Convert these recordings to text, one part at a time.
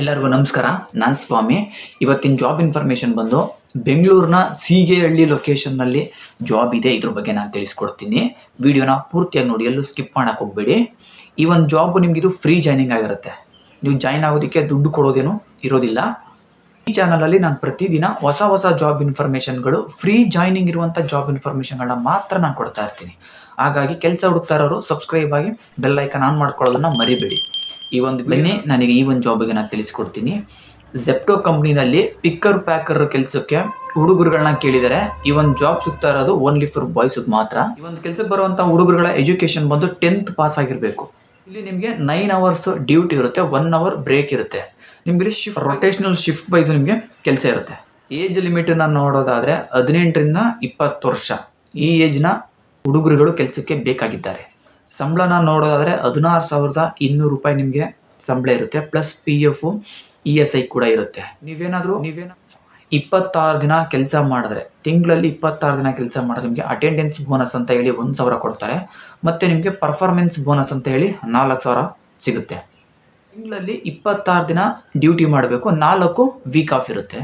ಎಲ್ಲರಿಗೂ ನಮಸ್ಕಾರ. ನಾನು ಸ್ವಾಮಿ. ಇವತ್ತಿನ ಜಾಬ್ ಇನ್ಫಾರ್ಮೇಷನ್ ಬಂದು ಬೆಂಗಳೂರಿನ ಸೀಗೆಹಳ್ಳಿ ಲೊಕೇಶನ್ನಲ್ಲಿ ಜಾಬ್ ಇದೆ. ಇದ್ರ ಬಗ್ಗೆ ನಾನು ತಿಳಿಸ್ಕೊಡ್ತೀನಿ. ವಿಡಿಯೋನ ಪೂರ್ತಿಯಾಗಿ ನೋಡಿ. ಎಲ್ಲೂ ಸ್ಕಿಪ್ ಮಾಡೋಕೆ ಹೋಗ್ಬೇಡಿ. ಈ ಒಂದು ಜಾಬ್ ನಿಮಗಿದು ಫ್ರೀ ಜಾಯ್ನಿಂಗ್ ಆಗಿರುತ್ತೆ. ನೀವು ಜಾಯ್ನ್ ಆಗೋದಕ್ಕೆ ದುಡ್ಡು ಕೊಡೋದೇನು ಇರೋದಿಲ್ಲ. ಈ ಚಾನಲಲ್ಲಿ ನಾನು ಪ್ರತಿದಿನ ಹೊಸ ಹೊಸ ಜಾಬ್ ಇನ್ಫಾರ್ಮೇಷನ್ಗಳು ಫ್ರೀ ಜಾಯ್ನಿಂಗ್ ಇರುವಂಥ ಜಾಬ್ ಇನ್ಫಾರ್ಮೇಷನ್ಗಳನ್ನ ಮಾತ್ರ ನಾನು ಕೊಡ್ತಾ ಇರ್ತೀನಿ. ಹಾಗಾಗಿ ಕೆಲಸ ಹುಡುಕ್ತಾ ಇರೋರು ಸಬ್ಸ್ಕ್ರೈಬ್ ಆಗಿ ಬೆಲ್ ಐಕನ್ ಆನ್ ಮಾಡ್ಕೊಳ್ಳೋದನ್ನ ಮರಿಬೇಡಿ. ಈ ಒಂದು ಬೆನ್ನೆ ನನಗೆ ಈ ಒಂದು ಜಾಬಿಗೆ ನಾನು ತಿಳಿಸ್ಕೊಡ್ತೀನಿ. ಜೆಪ್ಟೋ ಕಂಪ್ನಿನಲ್ಲಿ ಪಿಕ್ಕರ್ ಪ್ಯಾಕರ್ ಕೆಲಸಕ್ಕೆ ಹುಡುಗರುಗಳನ್ನ ಕೇಳಿದರೆ. ಈ ಒಂದು ಜಾಬ್ ಸಿಗ್ತಾ ಇರೋದು ಓನ್ಲಿ ಫಾರ್ ಬಾಯ್ಸ್ ಮಾತ್ರ. ಈ ಒಂದು ಕೆಲಸಕ್ಕೆ ಬರುವಂತಹ ಹುಡುಗರುಗಳ ಎಜುಕೇಶನ್ ಬಂದು ಟೆಂತ್ ಪಾಸ್ ಆಗಿರಬೇಕು. ಇಲ್ಲಿ ನಿಮಗೆ ನೈನ್ ಅವರ್ಸ್ ಡ್ಯೂಟಿ ಇರುತ್ತೆ ಒನ್ ಅವರ್ ಬ್ರೇಕ್ ಇರುತ್ತೆ. ನಿಮಗೆ ಶಿಫ್ಟ್ ರೊಟೇಷನಲ್ ಶಿಫ್ಟ್ ವೈಸ್ ನಿಮಗೆ ಕೆಲಸ ಇರುತ್ತೆ. ಏಜ್ ಲಿಮಿಟನ್ನು ನೋಡೋದಾದರೆ ಹದಿನೆಂಟರಿಂದ ಇಪ್ಪತ್ತು ವರ್ಷ. ಈ ಏಜ್ನ ಹುಡುಗರುಗಳು ಕೆಲಸಕ್ಕೆ ಬೇಕಾಗಿದ್ದಾರೆ. ಸಂಬಳನ ನೋಡೋದಾದರೆ ಹದಿನಾರು ಸಾವಿರದ ಇನ್ನೂರು ರೂಪಾಯಿ ನಿಮಗೆ ಸಂಬಳ ಇರುತ್ತೆ plus P F E S I ಕೂಡ ಇರುತ್ತೆ. ನೀವೇನಾದರೂ ನೀವೇನ ಇಪ್ಪತ್ತಾರು ದಿನ ಕೆಲಸ ಮಾಡಿದ್ರೆ, ತಿಂಗಳಲ್ಲಿ ಇಪ್ಪತ್ತಾರು ದಿನ ಕೆಲಸ ಮಾಡಿದ್ರೆ ನಿಮಗೆ ಅಟೆಂಡೆನ್ಸ್ ಬೋನಸ್ ಅಂತ ಹೇಳಿ ಒಂದು ಸಾವಿರ ಕೊಡ್ತಾರೆ. ಮತ್ತು ನಿಮಗೆ ಪರ್ಫಾರ್ಮೆನ್ಸ್ ಬೋನಸ್ ಅಂತ ಹೇಳಿ ನಾಲ್ಕು ಸಾವಿರ ಸಿಗುತ್ತೆ. ತಿಂಗಳಲ್ಲಿ ಇಪ್ಪತ್ತಾರು ದಿನ ಡ್ಯೂಟಿ ಮಾಡಬೇಕು, ನಾಲ್ಕು ವೀಕ್ ಆಫ್ ಇರುತ್ತೆ.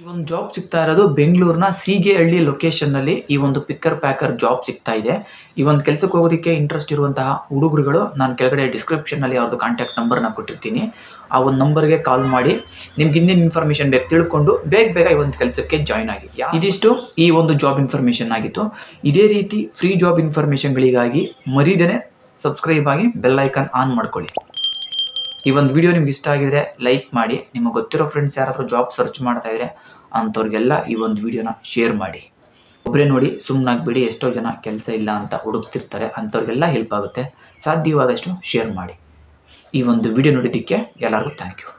ಈ ಒಂದು ಜಾಬ್ ಸಿಗ್ತಾ ಇರೋದು ಬೆಂಗಳೂರಿನ ಸೀಗೆಹಳ್ಳಿ ಲೊಕೇಶನ್ನಲ್ಲಿ ಈ ಒಂದು ಪಿಕ್ಕರ್ ಪ್ಯಾಕರ್ ಜಾಬ್ ಸಿಗ್ತಾ ಇದೆ. ಈ ಒಂದು ಕೆಲಸಕ್ಕೆ ಹೋಗೋದಕ್ಕೆ ಇಂಟ್ರೆಸ್ಟ್ ಇರುವಂತಹ ಹುಡುಗರುಗಳು, ನಾನು ಕೆಳಗಡೆ ಡಿಸ್ಕ್ರಿಪ್ಷನಲ್ಲಿ ಅವ್ರದ್ದು ಕಾಂಟ್ಯಾಕ್ಟ್ ನಂಬರ್ನ ಕೊಟ್ಟಿರ್ತೀನಿ. ಆ ಒಂದು ನಂಬರ್ಗೆ ಕಾಲ್ ಮಾಡಿ, ನಿಮ್ಗೆ ಇನ್ನೇನು ಇನ್ಫಾರ್ಮೇಷನ್ ಬೇಕು ತಿಳ್ಕೊಂಡು ಬೇಗ ಬೇಗ ಈ ಒಂದು ಕೆಲಸಕ್ಕೆ ಜಾಯ್ನ್ ಆಗಿ. ಇದಿಷ್ಟು ಈ ಒಂದು ಜಾಬ್ ಇನ್ಫಾರ್ಮೇಷನ್ ಆಗಿತ್ತು. ಇದೇ ರೀತಿ ಫ್ರೀ ಜಾಬ್ ಇನ್ಫಾರ್ಮೇಷನ್ಗಳಿಗಾಗಿ ಮರೀದೇನೆ ಸಬ್ಸ್ಕ್ರೈಬ್ ಆಗಿ ಬೆಲ್ ಐಕಾನ್ ಆನ್ ಮಾಡ್ಕೊಳ್ಳಿ. ಈ ಒಂದು ವಿಡಿಯೋ ನಿಮ್ಗೆ ಇಷ್ಟ ಆಗಿದ್ರೆ ಲೈಕ್ ಮಾಡಿ. ನಿಮಗೆ ಗೊತ್ತಿರೋ ಫ್ರೆಂಡ್ಸ್ ಯಾರಾದರೂ ಜಾಬ್ ಸರ್ಚ್ ಮಾಡ್ತಾ ಇದ್ರೆ ಅಂಥವ್ರಿಗೆಲ್ಲ ಈ ಒಂದು ವಿಡಿಯೋನ ಶೇರ್ ಮಾಡಿ. ಒಬ್ಬರೇ ನೋಡಿ ಸುಮ್ಮನಾಗ್ಬಿಡಿ ಎಷ್ಟೋ ಜನ ಕೆಲಸ ಇಲ್ಲ ಅಂತ ಹುಡುಕ್ತಿರ್ತಾರೆ, ಅಂಥವ್ರಿಗೆಲ್ಲ ಹೆಲ್ಪ್ ಆಗುತ್ತೆ. ಸಾಧ್ಯವಾದಷ್ಟು ಶೇರ್ ಮಾಡಿ. ಈ ಒಂದು ವಿಡಿಯೋ ನೋಡಿದ್ದಕ್ಕೆ ಎಲ್ಲರಿಗೂ ಥ್ಯಾಂಕ್ ಯು